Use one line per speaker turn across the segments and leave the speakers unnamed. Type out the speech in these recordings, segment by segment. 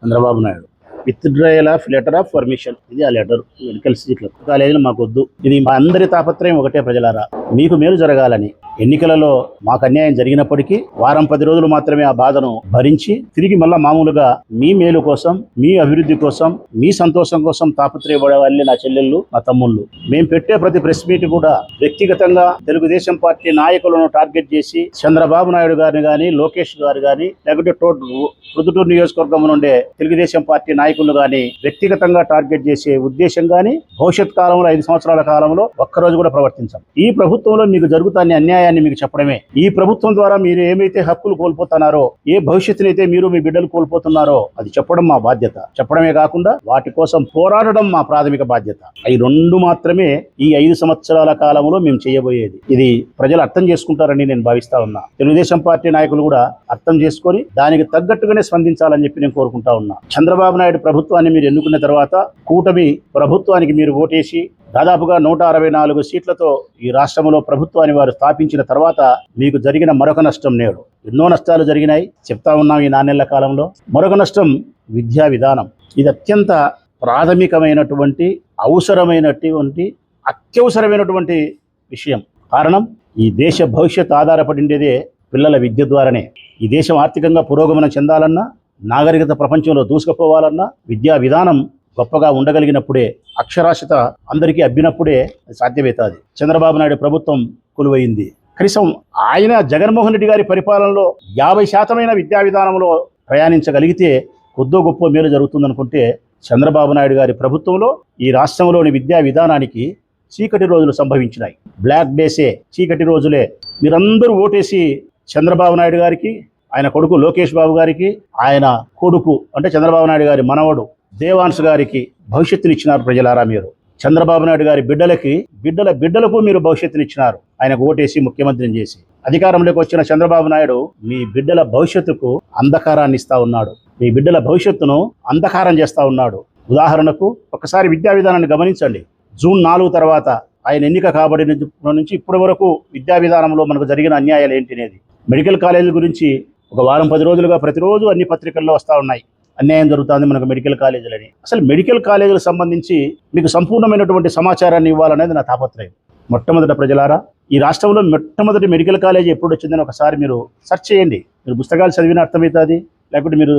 Chandrababu Naidu. Withdrawal of letter of permission ఇది ఆ letter medical సీట్లు. కాలేజీలు మాకు వద్దు ఇది మా అందరి తాపత్రయం ఒకటే ప్రజలారా. మీకు మేలు జరగాలని. ఎన్నికలలో మాకు అన్యాయం జరిగినప్పటికీ వారం పది రోజులు మాత్రమే ఆ బాధను భరించి తిరిగి మళ్ళా మామూలుగా మీ మేలు కోసం మీ అభివృద్ధి కోసం మీ సంతోషం కోసం తాపత్రయపడే వాళ్ళే నా చెల్లెళ్ళు నా తమ్ముళ్ళు. మేము పెట్టే ప్రతి ప్రెస్ మీట్ కూడా వ్యక్తిగతంగా తెలుగుదేశం పార్టీ నాయకులను టార్గెట్ చేసి చంద్రబాబు నాయుడు గారిని కానీ లోకేష్ గారు కానీ లేకుంటే టోట్ ప్రొద్దుటూరు నియోజకవర్గం నుండే తెలుగుదేశం పార్టీ నాయకులు కానీ వ్యక్తిగతంగా టార్గెట్ చేసే ఉద్దేశం కానీ భవిష్యత్ కాలంలో ఐదు సంవత్సరాల కాలంలో ఒక్కరోజు కూడా ప్రవర్తించాం. ఈ ప్రభుత్వంలో మీకు జరుగుతున్న అన్యాయాన్ని మీకు చెప్పడమే. ఈ ప్రభుత్వం ద్వారా మీరు ఏమైతే హక్కులు కోల్పోతున్నారో ఏ భవిష్యత్తునైతే మీరు మీ బిడ్డలు కోల్పోతున్నారో అది చెప్పడం మా బాధ్యత. చెప్పడమే కాకుండా వాటి కోసం పోరాడడం మా ప్రాథమిక బాధ్యత. ఈ రెండు మాత్రమే ఈ ఐదు సంవత్సరాల కాలంలో మేము చేయబోయేది. ఇది ప్రజలు అర్థం చేసుకుంటారని నేను భావిస్తా ఉన్నా. తెలుగుదేశం పార్టీ నాయకులు కూడా అర్థం చేసుకొని దానికి తగ్గట్టుగానే స్పందించాలని చెప్పి నేను కోరుకుంటా ఉన్నా. చంద్రబాబు నాయుడు ప్రభుత్వాన్ని మీరు ఎన్నుకున్న తర్వాత కూటమి ప్రభుత్వానికి మీరు ఓటేసి దాదాపుగా నూట అరవై నాలుగు సీట్లతో ఈ రాష్ట్రంలో ప్రభుత్వాన్ని వారు స్థాపించిన తర్వాత మీకు జరిగిన మరొక నష్టం నేడు. ఎన్నో నష్టాలు జరిగినాయి. చెప్తా ఉన్నాం ఈ నాణ్యల కాలంలో. మరొక నష్టం విద్యా విధానం. ఇది అత్యంత ప్రాథమికమైనటువంటి అవసరమైనటువంటి అత్యవసరమైనటువంటి విషయం. కారణం ఈ దేశ భవిష్యత్ ఆధారపడిండేదే పిల్లల విద్య ద్వారానే. ఈ దేశం ఆర్థికంగా పురోగమనం చెందాలన్నా నాగరికత ప్రపంచంలో దూసుకుపోవాలన్నా విద్యా విధానం గొప్పగా ఉండగలిగినప్పుడే అక్షరాస్యత అందరికీ అబ్బినప్పుడే సాధ్యమవుతుంది. చంద్రబాబు నాయుడు ప్రభుత్వం కొలువైంది. కనీసం ఆయన జగన్మోహన్ రెడ్డి గారి పరిపాలనలో యాభై శాతమైన విద్యా విధానంలో ప్రయాణించగలిగితే కొద్దో గొప్ప మేలు జరుగుతుందనుకుంటే చంద్రబాబు నాయుడు గారి ప్రభుత్వంలో ఈ రాష్ట్రంలోని విద్యా విధానానికి చీకటి రోజులు సంభవించినాయి. బ్లాక్ డేసే చీకటి రోజులే. మీరందరూ ఓటేసి చంద్రబాబు నాయుడు గారికి ఆయన కొడుకు లోకేష్ బాబు గారికి ఆయన కొడుకు అంటే చంద్రబాబు నాయుడు గారి మనవడు దేవాన్స్ గారికి భవిష్యత్తునిచ్చినారు ప్రజలారా మీరు. చంద్రబాబు నాయుడు గారి బిడ్డలకి బిడ్డల బిడ్డలకు మీరు భవిష్యత్తునిచ్చినారు. ఆయనకు ఓటేసి ముఖ్యమంత్రిని చేసి. అధికారంలోకి వచ్చిన చంద్రబాబు నాయుడు మీ బిడ్డల భవిష్యత్తుకు అంధకారాన్ని ఇస్తా ఉన్నాడు. మీ బిడ్డల భవిష్యత్తును అంధకారం చేస్తా ఉన్నాడు. ఉదాహరణకు ఒకసారి విద్యా విధానాన్ని గమనించండి. జూన్ నాలుగు తర్వాత ఆయన ఎన్నిక కాబడిన నుంచి ఇప్పటి వరకు విద్యా విధానంలో మనకు జరిగిన అన్యాయాలు ఏంటి అనేది. మెడికల్ కాలేజీల గురించి ఒక వారం పది రోజులుగా ప్రతిరోజు అన్ని పత్రికల్లో వస్తూ ఉన్నాయి. అన్యాయం జరుగుతుంది మనకు మెడికల్ కాలేజీలని అసలు మెడికల్ కాలేజీలకు సంబంధించి మీకు సంపూర్ణమైనటువంటి సమాచారాన్ని ఇవ్వాలనేది నా తాపత్రయం. మొట్టమొదట ప్రజలారా ఈ రాష్ట్రంలో మొట్టమొదటి మెడికల్ కాలేజీ ఎప్పుడు వచ్చిందని ఒకసారి మీరు సెర్చ్ చేయండి. మీరు పుస్తకాలు చదివిన అర్థమవుతుంది లేకపోతే మీరు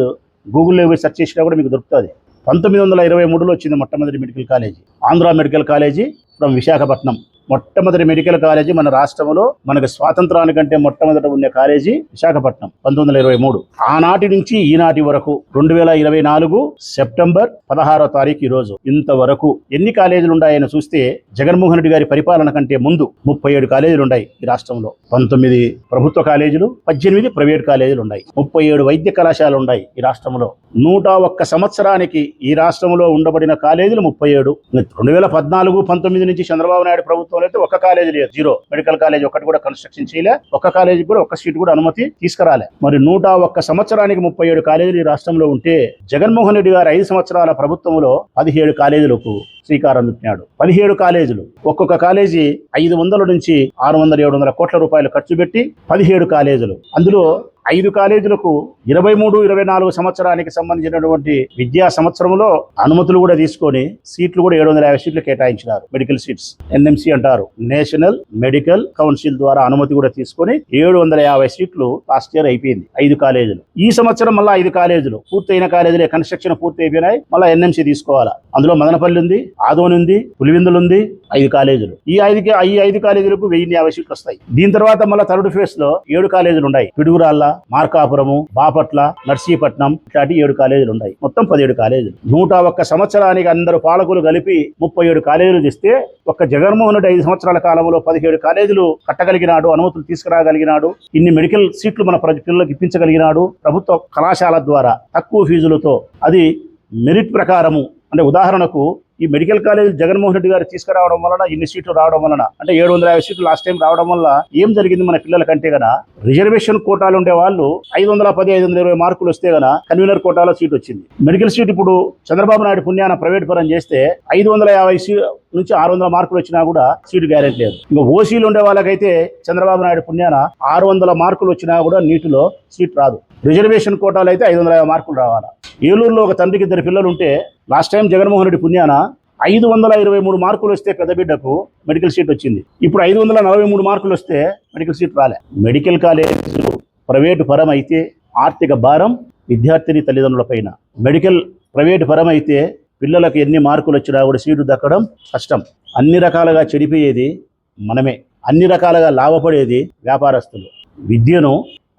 గూగుల్లో పోయి సెర్చ్ చేసినా కూడా మీకు దొరుకుతుంది. పంతొమ్మిది వందల ఇరవై మూడులో వచ్చింది మొట్టమొదటి medical college Andhra medical college from Visakhapatnam మొట్టమొదటి మెడికల్ కాలేజీ మన రాష్ట్రంలో మనకు స్వాతంత్రానికంటే మొట్టమొదట ఉండే కాలేజీ విశాఖపట్నం పంతొమ్మిది ఇరవై మూడు. ఆనాటి నుంచి ఈనాటి వరకు రెండు వేల ఇరవై నాలుగు సెప్టెంబర్ పదహారో తారీఖు ఈ రోజు. ఇంతవరకు ఎన్ని కాలేజీలు ఉన్నాయని చూస్తే జగన్మోహన్ రెడ్డి గారి పరిపాలన కంటే ముందు ముప్పై ఏడు కాలేజీలు ఉన్నాయి ఈ రాష్ట్రంలో. పంతొమ్మిది ప్రభుత్వ కాలేజీలు పద్దెనిమిది ప్రైవేట్ కాలేజీలు ఉన్నాయి. ముప్పై ఏడు వైద్య కళాశాలలు ఉన్నాయి ఈ రాష్ట్రంలో. నూట ఒక్క సంవత్సరానికి ఈ రాష్ట్రంలో ఉండబడిన కాలేజీలు ముప్పై ఏడు. రెండు వేల పద్నాలుగు పంతొమ్మిది నుంచి చంద్రబాబు నాయుడు ప్రభుత్వం ప్రభుత్వంలో అయితే ఒక కాలేజీ లేదు. జీరో. మెడికల్ కాలేజ్ ఒకటి కూడా కన్స్ట్రక్షన్ చేయలే. ఒక్క కాలేజీ కూడా ఒక్క సీట్ కూడా అనుమతి తీసుకురాలే. మరి నూట ఒక్క సంవత్సరానికి ముప్పై ఏడు కాలేజీలు ఈ రాష్ట్రంలో ఉంటే జగన్మోహన్ రెడ్డి గారు ఐదు సంవత్సరాల ప్రభుత్వంలో పదిహేడు కాలేజీలకు శ్రీకారం చుట్టినాడు. పదిహేడు కాలేజీలు. ఒక్కొక్క కాలేజీ ఐదు వందల నుంచి ఆరు వందల ఏడు వందల కోట్ల రూపాయలు ఖర్చు పెట్టి పదిహేడు కాలేజీలు. అందులో ఐదు కాలేజీలకు ఇరవై మూడు ఇరవై నాలుగు సంవత్సరానికి సంబంధించినటువంటి విద్యా సంవత్సరంలో అనుమతులు కూడా తీసుకొని సీట్లు కూడా ఏడు వందల యాభై సీట్లు కేటాయించినారు. Medical seats. ఎన్ఎంసి అంటారు. నేషనల్ మెడికల్ కౌన్సిల్ ద్వారా అనుమతి కూడా తీసుకొని ఏడు వందల యాభై సీట్లు లాస్ట్ ఇయర్ అయిపోయింది ఐదు కాలేజీలు. ఈ సంవత్సరం మళ్ళీ ఐదు కాలేజీలు. పూర్తయిన కాలేజీలే. కన్స్ట్రక్షన్ పూర్తి అయిపోయినాయి మళ్ళీ ఎన్ఎంసి తీసుకోవాలా. అందులో మదనపల్లి ఉంది. ఆదోని ఉంది పులివిందులు ఉంది ఐదు కాలేజీలు. ఈ ఐదుకి ఈ ఐదు కాలేజీలకు వెయ్యి యాభై సీట్లు వస్తాయి. దీని తర్వాత మళ్ళీ థర్డ్ ఫేజ్లో ఏడు కాలేజీలు ఉన్నాయి పిడుగురాళ్ళ మార్కాపురము బాపట్ల నర్సీపట్నం ఇట్లాంటి ఏడు కాలేజీలు ఉన్నాయి మొత్తం పదిహేడు కాలేజీలు. నూట ఒక్క సంవత్సరానికి అందరు పాలకులు కలిపి ముప్పై ఏడు కాలేజీలు తెస్తే ఒక్క జగన్మోహన్ రెడ్డి ఐదు సంవత్సరాల కాలంలో పదిహేడు కాలేజీలు కట్టగలిగినాడు అనుమతులు తీసుకురాగలిగినాడు ఇన్ని మెడికల్ సీట్లు మన ప్రజ పిల్లలకు ఇప్పించగలిగినాడు. ప్రభుత్వ కళాశాల ద్వారా తక్కువ ఫీజులతో అది మెరిట్ ప్రకారము అంటే ఉదాహరణకు ఈ మెడికల్ కాలేజ్ జగన్మోహన్ రెడ్డి గారు తీసుకురావడం వలన ఇన్ని సీట్లు రావడం వలన అంటే ఏడు వందల యాభై సీట్లు లాస్ట్ టైం రావడం వల్ల ఏం జరిగింది మన పిల్లలకంటే గన? రిజర్వేషన్ కోటాలు ఉండే వాళ్ళు ఐదు వందల పది ఐదు వందల ఇరవై మార్కులు వస్తే గన కన్వీనర్ కోటాలో సీట్ వచ్చింది. మెడికల్ సీట్ ఇప్పుడు చంద్రబాబు నాయుడు పుణ్యాన ప్రైవేట్ పరం చేస్తే ఐదు వందల యాభై సీ నుంచి ఆరు వందల మార్కులు వచ్చినా కూడా సీటు గ్యారెంటీ లేదు. ఇంకా ఓసీలు ఉండే వాళ్ళకైతే చంద్రబాబు నాయుడు పుణ్యాన ఆరు వందల మార్కులు వచ్చినా కూడా నీటిలో సీట్ రాదు. రిజర్వేషన్ కోటాలు అయితే ఐదు వందల యాభై మార్కులు రావాలా? ఏలూరులో ఒక తండ్రికి ఇద్దరు పిల్లలు ఉంటే లాస్ట్ టైం జగన్మోహన్ రెడ్డి పుణ్యాన ఐదు వందల ఇరవై మూడు మార్కులు వస్తే పెద్ద బిడ్డకు మెడికల్ సీట్ వచ్చింది. ఇప్పుడు ఐదు వందల నలభై మూడు మార్కులు వస్తే మెడికల్ సీట్ రాలే. మెడికల్ కాలేజీలు ప్రైవేటు పరం అయితే ఆర్థిక భారం విద్యార్థిని తల్లిదండ్రులపైన మెడికల్ ప్రైవేటు పరం అయితే పిల్లలకు ఎన్ని మార్కులు వచ్చినా కూడా సీటు దక్కడం కష్టం. అన్ని రకాలుగా చెడిపోయేది మనమే. అన్ని రకాలుగా లాభపడేది వ్యాపారస్తులు. విద్యను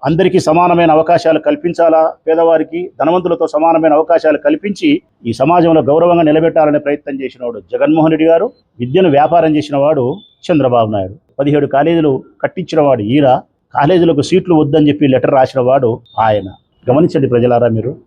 అందరికీ సమానమైన అవకాశాలు కల్పించాలా? పేదవారికి ధనవంతులతో సమానమైన అవకాశాలు కల్పించి ఈ సమాజంలో గౌరవంగా నిలబెట్టాలనే ప్రయత్నం చేసినవాడు జగన్మోహన్ రెడ్డి గారు విద్యను వ్యాపారం చేసిన వాడు చంద్రబాబు నాయుడు. పదిహేడు కాలేజీలు కట్టించిన వాడు ఈయన కాలేజీలకు సీట్లు వద్దని చెప్పి లెటర్ రాసిన వాడు ఆయన. గమనించండి ప్రజలారా మీరు.